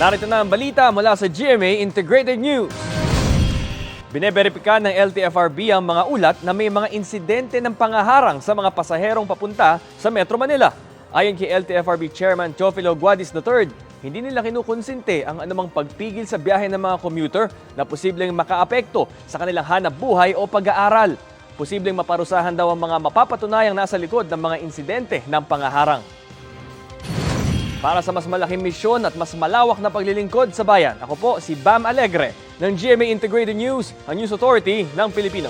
Narito na ang balita mula sa GMA Integrated News. Bineberipika ng LTFRB ang mga ulat na may mga insidente ng pangaharang sa mga pasaherong papunta sa Metro Manila. Ayon kay LTFRB Chairman Teofilo Guadis III, hindi nila kinukonsinte ang anumang pagpigil sa biyahe ng mga commuter na posibleng makaapekto sa kanilang hanap buhay o pag-aaral. Posibleng maparusahan daw ang mga mapapatunayang nasa likod ng mga insidente ng pangaharang. Para sa mas malaking misyon at mas malawak na paglilingkod sa bayan, ako po si Bam Alegre ng GMA Integrated News, ang News Authority ng Pilipino.